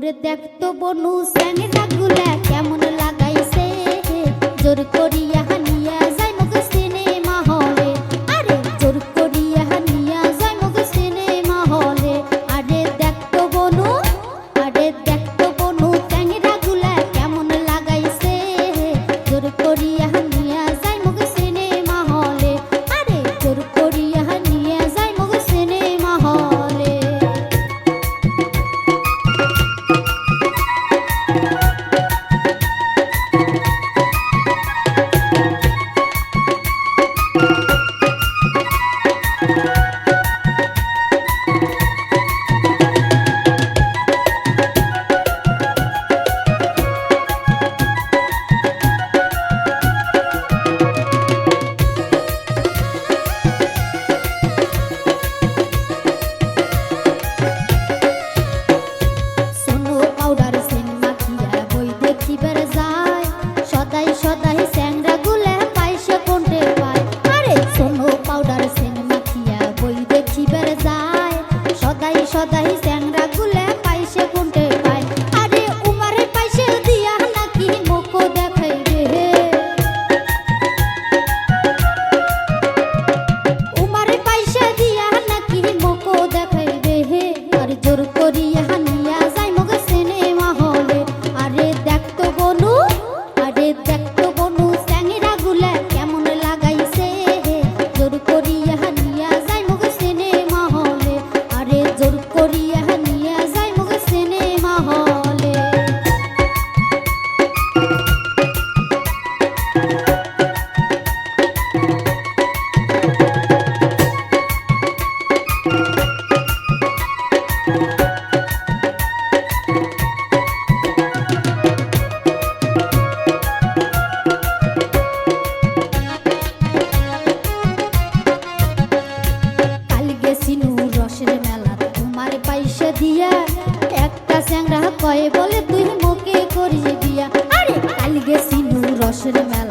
ওরে দেখতো বনু স্যাংরা গুলা কেমন লাগাইছে। জোর করিয়া হানিয়া só dá risada. আমার পয়সা দিয়া একটা স্যাংরা কয়ে বলে তুই মুখে করিয়ে দিয়া। আরে কাল গেছি নু রসের মেলা।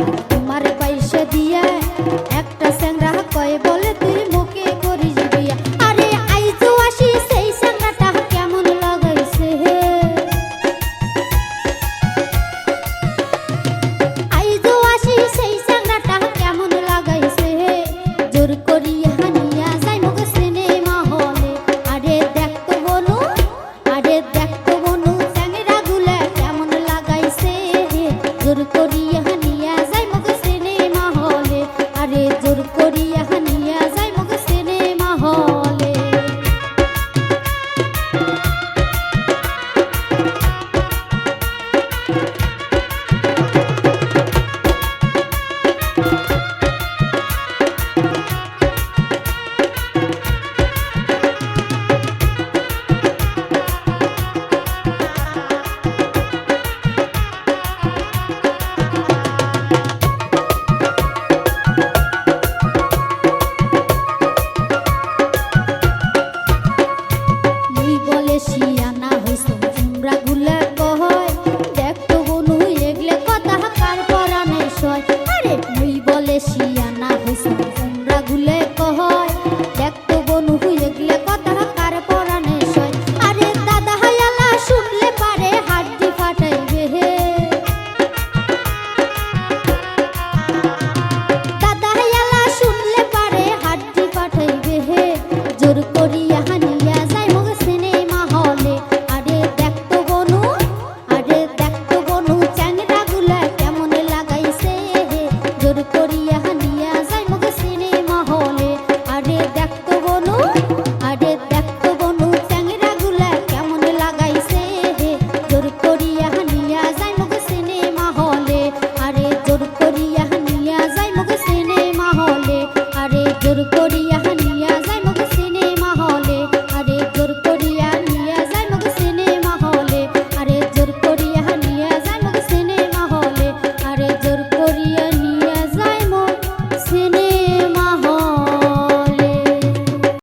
could've put